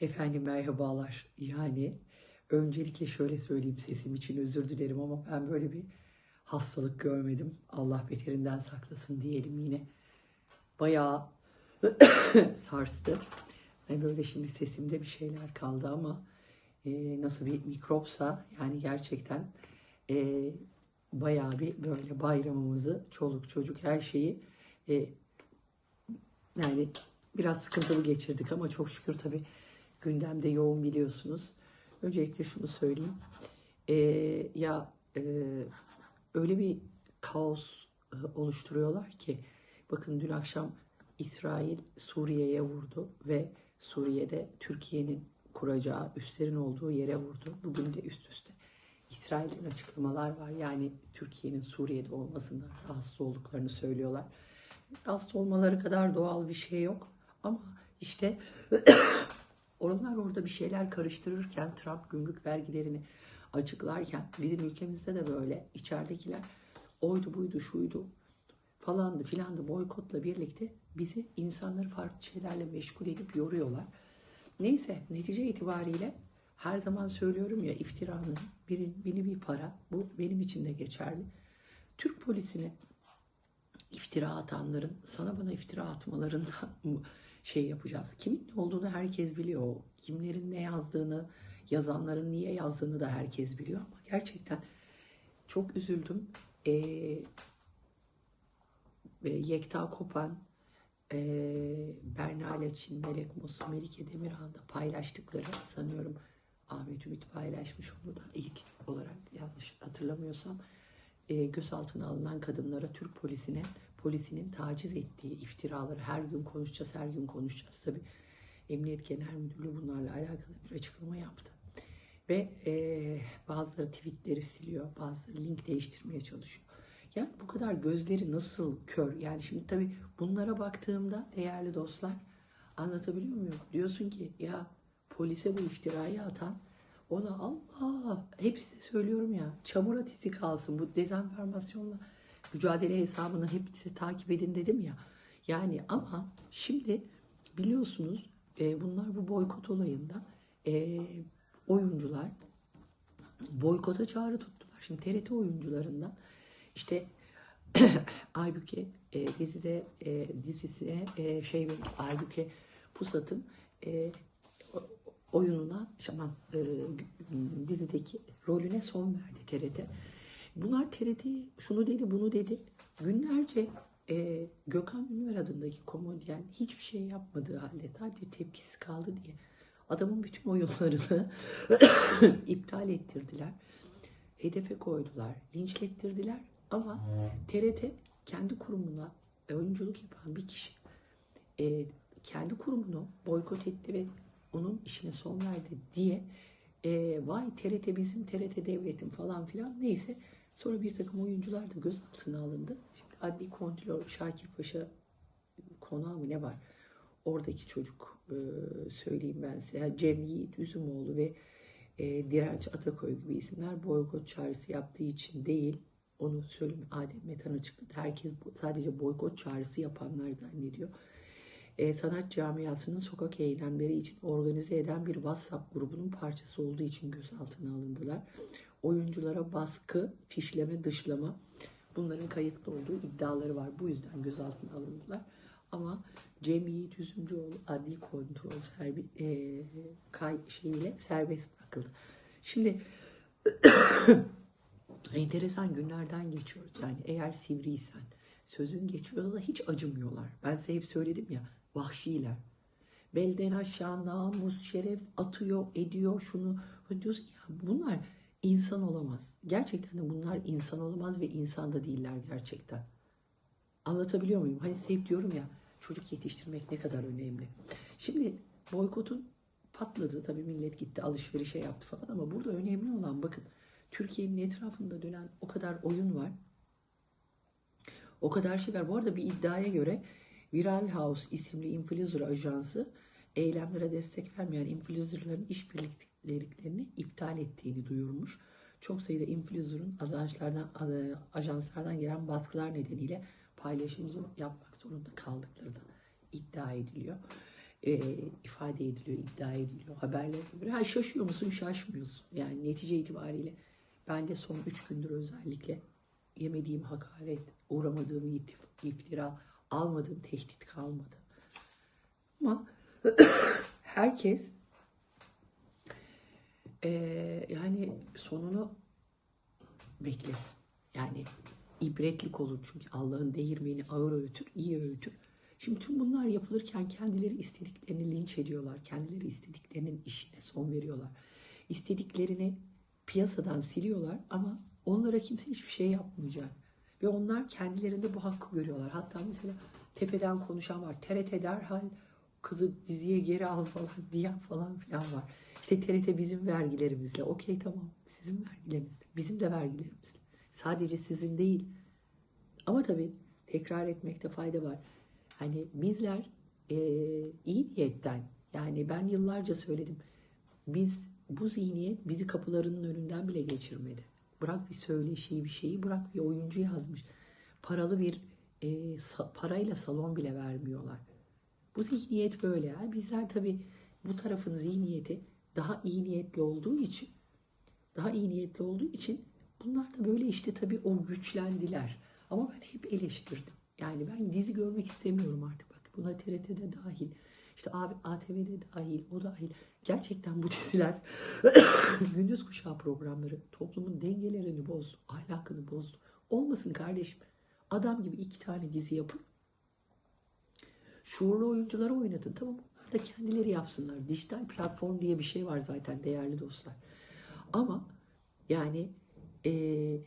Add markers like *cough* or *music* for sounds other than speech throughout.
Efendim merhabalar. Yani öncelikle şöyle söyleyeyim sesim için özür dilerim ama ben böyle bir hastalık görmedim. Allah beterinden saklasın diyelim yine. Bayağı *coughs* sarstı. Hani böyle şimdi sesimde bir şeyler kaldı ama e, nasıl bir mikropsa yani gerçekten e, bayağı bir böyle bayramımızı çoluk çocuk her şeyi e, yani biraz sıkıntılı geçirdik ama çok şükür tabii gündemde yoğun biliyorsunuz. Öncelikle şunu söyleyeyim. Ee, ya e, öyle bir kaos e, oluşturuyorlar ki bakın dün akşam İsrail Suriye'ye vurdu ve Suriye'de Türkiye'nin kuracağı üslerin olduğu yere vurdu. Bugün de üst üste İsrail'in açıklamalar var. Yani Türkiye'nin Suriye'de olmasından rahatsız olduklarını söylüyorlar. Rahatsız olmaları kadar doğal bir şey yok. Ama işte Onlar orada bir şeyler karıştırırken Trump gümrük vergilerini açıklarken bizim ülkemizde de böyle içeridekiler oydu buydu şuydu falandı filandı boykotla birlikte bizi insanları farklı şeylerle meşgul edip yoruyorlar. Neyse netice itibariyle her zaman söylüyorum ya iftiranın biri, biri bir para bu benim için de geçerli. Türk polisine iftira atanların sana bana iftira atmalarından *laughs* şey yapacağız. Kimin ne olduğunu herkes biliyor. Kimlerin ne yazdığını, yazanların niye yazdığını da herkes biliyor. Ama gerçekten çok üzüldüm. Ee, Yekta Kopan, e, Berna Leçin, Melek Mosu, Melike Demirhan da paylaştıkları sanıyorum Ahmet Ümit paylaşmış onu da ilk olarak yanlış hatırlamıyorsam e, gözaltına alınan kadınlara Türk polisine polisinin taciz ettiği iftiraları her gün konuşacağız, her gün konuşacağız. Tabi Emniyet Genel Müdürlüğü bunlarla alakalı bir açıklama yaptı. Ve e, bazıları tweetleri siliyor, bazıları link değiştirmeye çalışıyor. Yani bu kadar gözleri nasıl kör? Yani şimdi tabii bunlara baktığımda değerli dostlar anlatabiliyor muyum? Diyorsun ki ya polise bu iftirayı atan ona Allah hepsi de söylüyorum ya çamur atisi kalsın bu dezenformasyonla mücadele hesabını hepsi takip edin dedim ya. Yani ama şimdi biliyorsunuz e, bunlar bu boykot olayında e, oyuncular boykota çağrı tuttular. Şimdi TRT oyuncularından işte *clears throat* Aybüke e, dizide e, dizisine e, şey Aybüke Pusat'ın e, oyununa şaman e, dizideki rolüne son verdi TRT. Bunlar TRT şunu dedi bunu dedi. Günlerce e, Gökhan Ünver adındaki komedyen hiçbir şey yapmadığı halde sadece tepkisiz kaldı diye adamın bütün oyunlarını *coughs* iptal ettirdiler. Hedefe koydular, linçlettirdiler ama TRT kendi kurumuna oyunculuk yapan bir kişi e, kendi kurumunu boykot etti ve onun işine son verdi diye e, vay TRT bizim TRT devletim falan filan neyse Sonra bir takım oyuncular da gözaltına alındı. Şimdi adli kontrol Şakir Paşa konağı mı ne var? Oradaki çocuk e, söyleyeyim ben size. Cem Yiğit Üzümoğlu ve e, Direnç Atakoy gibi isimler boykot çağrısı yaptığı için değil. Onu söyleyeyim Adem Metan açıkladı. Herkes sadece boykot çağrısı yapanlar zannediyor. E, sanat camiasının sokak eylemleri için organize eden bir WhatsApp grubunun parçası olduğu için gözaltına alındılar oyunculara baskı, fişleme, dışlama bunların kayıtlı olduğu iddiaları var. Bu yüzden gözaltına alındılar. Ama Cem Yiğit Üzümcüoğlu adli kontrol serbi, e, kay, şeyiyle serbest bırakıldı. Şimdi *coughs* enteresan günlerden geçiyoruz. Yani eğer sivriysen, sözün geçiyorsa da hiç acımıyorlar. Ben size hep söyledim ya, vahşiler. Belden aşağı namus, şeref atıyor, ediyor şunu. Diyorsun ya bunlar insan olamaz. Gerçekten de bunlar insan olamaz ve insan da değiller gerçekten. Anlatabiliyor muyum? Hani hep diyorum ya çocuk yetiştirmek ne kadar önemli. Şimdi boykotun patladı. Tabii millet gitti alışverişe yaptı falan ama burada önemli olan bakın Türkiye'nin etrafında dönen o kadar oyun var. O kadar şey var. Bu arada bir iddiaya göre Viral House isimli influencer ajansı eylemlere destek vermeyen influencerların işbirliklerini iptal ettiğini duyurmuş. Çok sayıda influencer'ın ajanslardan, ajanslardan gelen baskılar nedeniyle paylaşımı yapmak zorunda kaldıkları da iddia ediliyor. e, ifade ediliyor, iddia ediliyor haberlere göre. Ha, şaşıyor musun, şaşmıyorsun. Yani netice itibariyle ben de son üç gündür özellikle yemediğim hakaret, uğramadığım iftira, almadığım tehdit kalmadı. Ama *coughs* herkes eee, yani sonunu beklesin. Yani ibretlik olur çünkü Allah'ın değirmeni ağır öğütür, iyi öğütür. Şimdi tüm bunlar yapılırken kendileri istediklerini linç ediyorlar. Kendileri istediklerinin işine son veriyorlar. İstediklerini piyasadan siliyorlar ama onlara kimse hiçbir şey yapmayacak. Ve onlar kendilerinde bu hakkı görüyorlar. Hatta mesela tepeden konuşan var. TRT derhal kızı diziye geri al falan *laughs* diyen falan filan var. İşte TRT bizim vergilerimizle. Okey tamam sizin vergilerinizle. Bizim de vergilerimizle. Sadece sizin değil. Ama tabii tekrar etmekte fayda var. Hani bizler eee, iyi niyetten yani ben yıllarca söyledim. Biz bu zihniyet bizi kapılarının önünden bile geçirmedi. Bırak bir söyleşiyi bir şeyi bırak bir oyuncu yazmış. Paralı bir eee, sa- parayla salon bile vermiyorlar. Bu zihniyet böyle. ya. Bizler tabii bu tarafın zihniyeti daha iyi niyetli olduğu için daha iyi niyetli olduğu için bunlar da böyle işte tabii o güçlendiler. Ama ben hep eleştirdim. Yani ben dizi görmek istemiyorum artık. Bak buna TRT'de dahil. işte abi ATV'de dahil, o dahil. Gerçekten bu diziler *coughs* gündüz kuşağı programları toplumun dengelerini bozdu, ahlakını bozdu. Olmasın kardeşim. Adam gibi iki tane dizi yapın. Şuurlu oyuncuları oynatın. Tamam onlar da kendileri yapsınlar. Dijital platform diye bir şey var zaten değerli dostlar. Ama yani eee,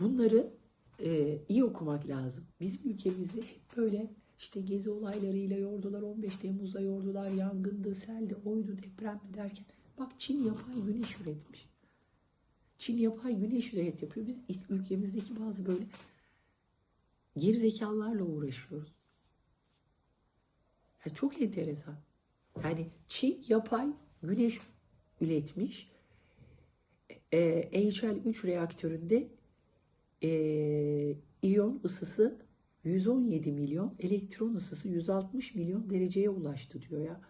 bunları eee, iyi okumak lazım. Bizim ülkemizi hep böyle işte gezi olaylarıyla yordular. 15 Temmuz'da yordular. Yangındı, seldi, oydu, depremdi derken. Bak Çin yapay güneş üretmiş. Çin yapay güneş üret yapıyor. Biz ülkemizdeki bazı böyle geri zekalarla uğraşıyoruz. Ya çok enteresan. Yani Çin yapay güneş üretmiş. Ee, HL3 reaktöründe ee, iyon ısısı 117 milyon, elektron ısısı 160 milyon dereceye ulaştı diyor ya.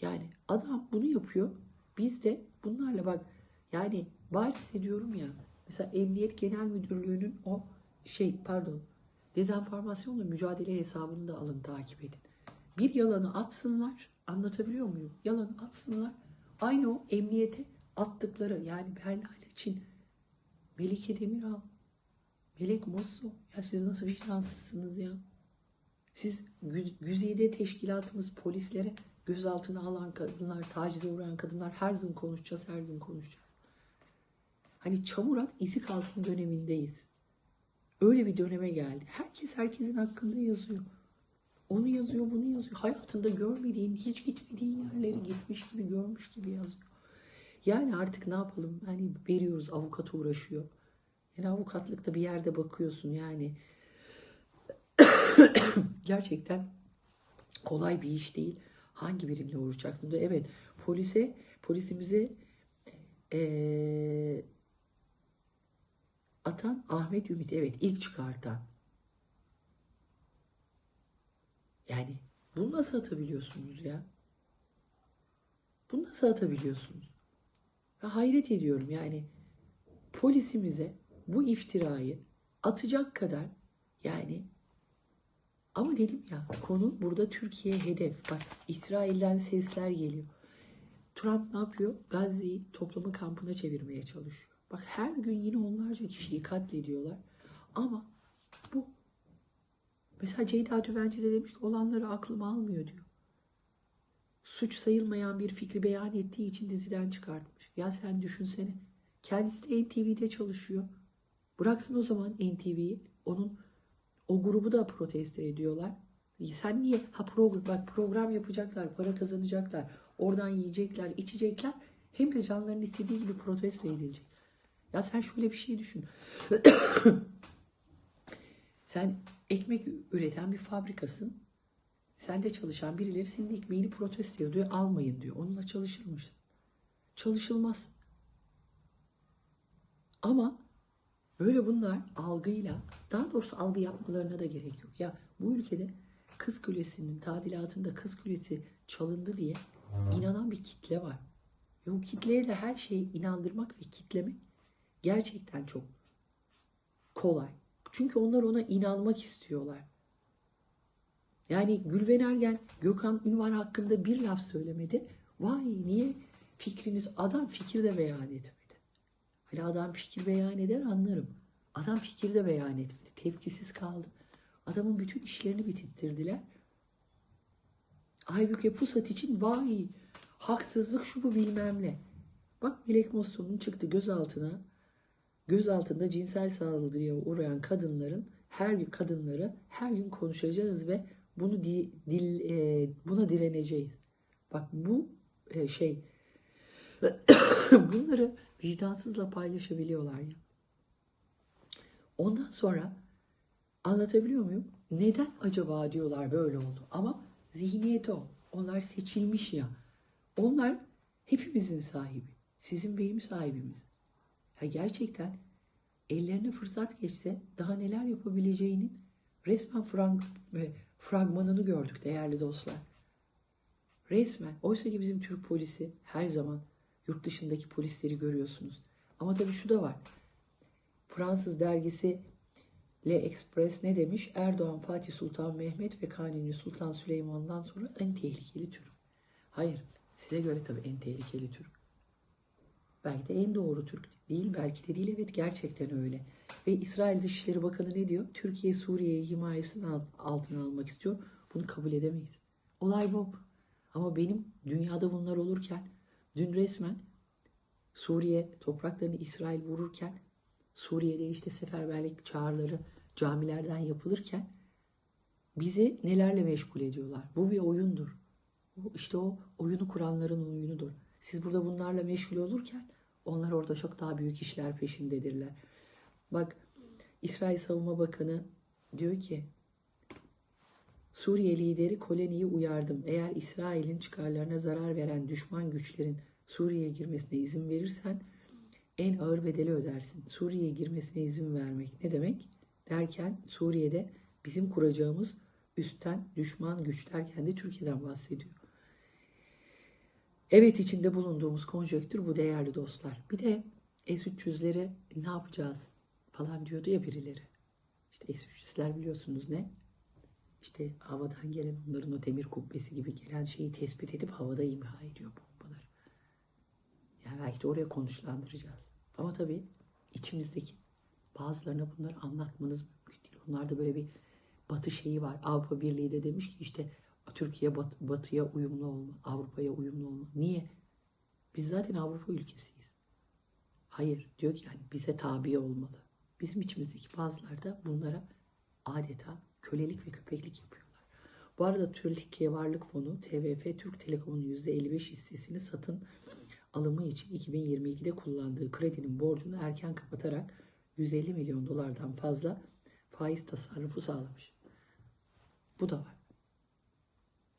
Yani adam bunu yapıyor. Biz de bunlarla bak yani bariz ediyorum ya. Mesela Emniyet Genel Müdürlüğü'nün o şey pardon dezenformasyonla mücadele hesabını da alın takip edin. Bir yalanı atsınlar. Anlatabiliyor muyum? Yalanı atsınlar. Aynı o emniyete attıkları yani Bernal için Melike Demiral, Melek Mosso. Ya siz nasıl vicdansızsınız ya? Siz gü- güzide teşkilatımız polislere gözaltına alan kadınlar, tacize uğrayan kadınlar her gün konuşacağız, her gün konuşacağız. Hani çamur at izi kalsın dönemindeyiz. Öyle bir döneme geldi. Herkes herkesin hakkında yazıyor. Onu yazıyor, bunu yazıyor. Hayatında görmediğin, hiç gitmediğin yerleri gitmiş gibi, görmüş gibi yazıyor. Yani artık ne yapalım? Hani veriyoruz, avukat uğraşıyor. Yani avukatlıkta bir yerde bakıyorsun yani. *coughs* Gerçekten kolay bir iş değil. Hangi birimle uğraşacaksın? Evet, polise, polisimize eee, atan Ahmet Ümit. Evet, ilk çıkartan. Yani bunu nasıl atabiliyorsunuz ya? Bunu nasıl atabiliyorsunuz? Ya hayret ediyorum yani polisimize bu iftirayı atacak kadar yani ama dedim ya konu burada Türkiye hedef. Bak İsrail'den sesler geliyor. Trump ne yapıyor? Gazze'yi toplama kampına çevirmeye çalışıyor. Bak her gün yine onlarca kişiyi katlediyorlar. Ama mesela Ceyda Düvenci de demiş ki olanları aklım almıyor diyor. Suç sayılmayan bir fikri beyan ettiği için diziden çıkartmış. Ya sen düşünsene. Kendisi de NTV'de çalışıyor. Bıraksın o zaman NTV'yi. Onun o grubu da protesto ediyorlar. Sen niye? Ha program, bak program yapacaklar, para kazanacaklar. Oradan yiyecekler, içecekler. Hem de canlarının istediği gibi protesto edilecek. Ya sen şöyle bir şey düşün. Sen ekmek üreten bir fabrikasın. Sende çalışan birileri senin ekmeğini protesto ediyor. Almayın diyor. Onunla çalışılmış. Çalışılmaz. Ama böyle bunlar algıyla, daha doğrusu algı yapmalarına da gerek yok. Ya bu ülkede Kız Kulesi'nin tadilatında Kız Kulesi çalındı diye inanan bir kitle var. Ve o kitleye de her şeyi inandırmak ve kitlemek gerçekten çok kolay. Çünkü onlar ona inanmak istiyorlar. Yani Gülben Ergen Gökhan Ünvan hakkında bir laf söylemedi. Vay niye fikriniz adam fikir de beyan etmedi. Hani adam fikir beyan eder anlarım. Adam fikir de beyan etmedi. Tepkisiz kaldı. Adamın bütün işlerini bitirttirdiler. Aybüke Pusat için vay haksızlık şu bu bilmem ne. Bak Melek Mosso'nun çıktı gözaltına. Gözaltında cinsel saldırıya uğrayan kadınların her gün kadınları her gün konuşacağız ve bunu di- dil e, buna direneceğiz. Bak bu e, şey *coughs* bunları vicdansızla paylaşabiliyorlar ya. Ondan sonra anlatabiliyor muyum? Neden acaba diyorlar böyle oldu. Ama zihniyeti o. Onlar seçilmiş ya. Onlar hepimizin sahibi. Sizin benim sahibimiz. Ya gerçekten ellerine fırsat geçse daha neler yapabileceğinin resmen frag e, fragmanını gördük değerli dostlar. Resmen. Oysa ki bizim Türk polisi her zaman yurt dışındaki polisleri görüyorsunuz. Ama tabii şu da var. Fransız dergisi Le Express ne demiş? Erdoğan, Fatih Sultan Mehmet ve Kanuni Sultan Süleyman'dan sonra en tehlikeli Türk. Hayır, size göre tabii en tehlikeli Türk. Belki de en doğru Türk değil, belki de değil. Evet gerçekten öyle. Ve İsrail Dışişleri Bakanı ne diyor? Türkiye Suriye'yi himayesinin altına almak istiyor. Bunu kabul edemeyiz. Olay bu. Ama benim dünyada bunlar olurken dün resmen Suriye topraklarını İsrail vururken Suriye'de işte seferberlik çağrıları camilerden yapılırken bizi nelerle meşgul ediyorlar. Bu bir oyundur. İşte o oyunu kuranların oyunudur. Siz burada bunlarla meşgul olurken onlar orada çok daha büyük işler peşindedirler. Bak İsrail Savunma Bakanı diyor ki Suriye lideri Koleni'yi uyardım. Eğer İsrail'in çıkarlarına zarar veren düşman güçlerin Suriye'ye girmesine izin verirsen en ağır bedeli ödersin. Suriye'ye girmesine izin vermek ne demek? Derken Suriye'de bizim kuracağımız üstten düşman güç derken de Türkiye'den bahsediyor. Evet içinde bulunduğumuz konjöktür bu değerli dostlar. Bir de S-300'leri ne yapacağız falan diyordu ya birileri. İşte S-300'ler biliyorsunuz ne? İşte havadan gelen onların o demir kubbesi gibi gelen şeyi tespit edip havada imha ediyor bombaları. Yani belki de oraya konuşlandıracağız. Ama tabii içimizdeki bazılarına bunları anlatmanız mümkün değil. Onlarda böyle bir batı şeyi var. Avrupa Birliği de demiş ki işte Türkiye bat, batıya uyumlu olma, Avrupa'ya uyumlu olma. Niye? Biz zaten Avrupa ülkesiyiz. Hayır diyor ki yani bize tabi olmalı. Bizim içimizdeki bazılar da bunlara adeta kölelik ve köpeklik yapıyorlar. Bu arada Türkiye Varlık Fonu TVF Türk Telekom'un %55 hissesini satın alımı için 2022'de kullandığı kredinin borcunu erken kapatarak 150 milyon dolardan fazla faiz tasarrufu sağlamış. Bu da var.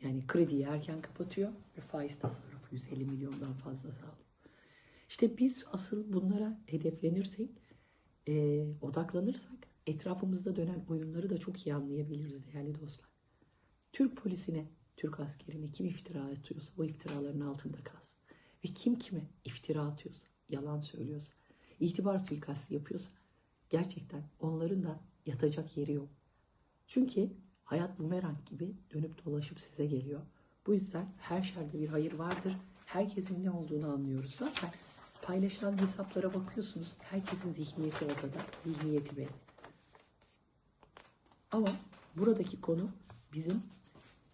Yani krediyi erken kapatıyor ve faiz tasarrufu 150 milyondan fazla sağlıyor. İşte biz asıl bunlara hedeflenirsek, e, odaklanırsak etrafımızda dönen oyunları da çok iyi anlayabiliriz değerli dostlar. Türk polisine, Türk askerine kim iftira atıyorsa o iftiraların altında kalsın. Ve kim kime iftira atıyorsa, yalan söylüyorsa, itibar suikastı yapıyorsa gerçekten onların da yatacak yeri yok. Çünkü hayat bumerang gibi dönüp dolaşıp size geliyor. Bu yüzden her şerde bir hayır vardır. Herkesin ne olduğunu anlıyoruz. Zaten paylaşılan hesaplara bakıyorsunuz. Herkesin zihniyeti ortada. Zihniyeti belli. Ama buradaki konu bizim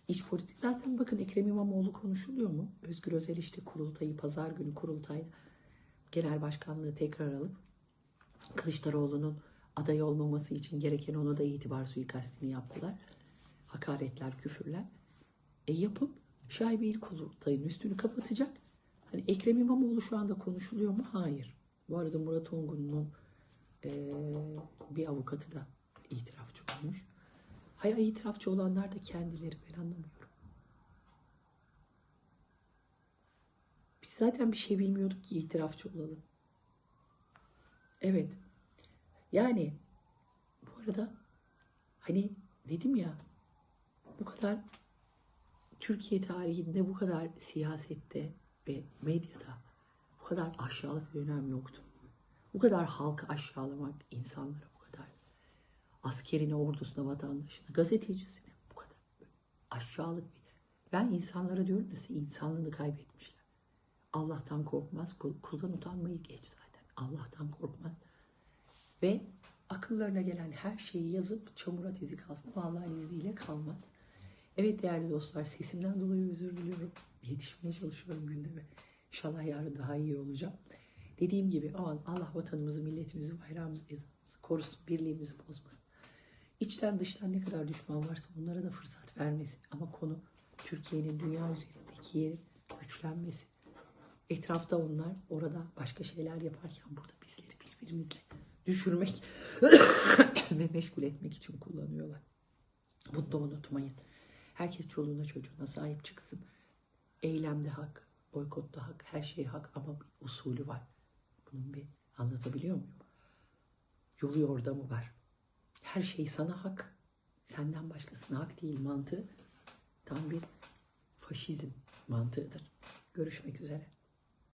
iç politik. Zaten bakın Ekrem İmamoğlu konuşuluyor mu? Özgür Özel işte kurultayı, pazar günü kurultay genel başkanlığı tekrar alıp Kılıçdaroğlu'nun aday olmaması için gereken ona da itibar suikastini yaptılar. Hakaretler, küfürler. E yapıp şaibe il kurultayın üstünü kapatacak. Hani Ekrem İmamoğlu şu anda konuşuluyor mu? Hayır. Bu arada Murat Ongun'un e, bir avukatı da itirafçı olmuş. Hayır itirafçı olanlar da kendileri ben anlamıyorum. Biz zaten bir şey bilmiyorduk ki itirafçı olalım. Evet. Yani bu arada hani dedim ya bu kadar Türkiye tarihinde bu kadar siyasette ve medyada bu kadar aşağılık bir dönem yoktu. Bu kadar halkı aşağılamak, insanlara bu kadar askerine, ordusuna, vatandaşına, gazetecisine bu kadar aşağılık bir. Ben insanlara diyorum size insanlığını kaybetmişler. Allah'tan korkmaz, kul- kuldan utanmayı geç zaten. Allah'tan korkmaz. Ve akıllarına gelen her şeyi yazıp çamura dizi kalsın. ama Allah'ın izniyle kalmaz. Evet değerli dostlar sesimden dolayı özür diliyorum. Yetişmeye çalışıyorum gündeme. İnşallah yarın daha iyi olacağım. Dediğim gibi aman Allah vatanımızı, milletimizi, bayrağımızı, ezanımızı korusun. Birliğimizi bozmasın. İçten dıştan ne kadar düşman varsa onlara da fırsat vermesin. Ama konu Türkiye'nin dünya üzerindeki yeri güçlenmesi. Etrafta onlar orada başka şeyler yaparken burada bizleri birbirimizle düşürmek *coughs* ve meşgul etmek için kullanıyorlar. Bunu da unutmayın. Herkes çoluğuna çocuğuna sahip çıksın. Eylemde hak, boykotta hak, her şey hak ama bir usulü var. Bunun bir anlatabiliyor muyum? Yolu orada mı var? Her şey sana hak. Senden başkasına hak değil mantığı. Tam bir faşizm mantığıdır. Görüşmek üzere.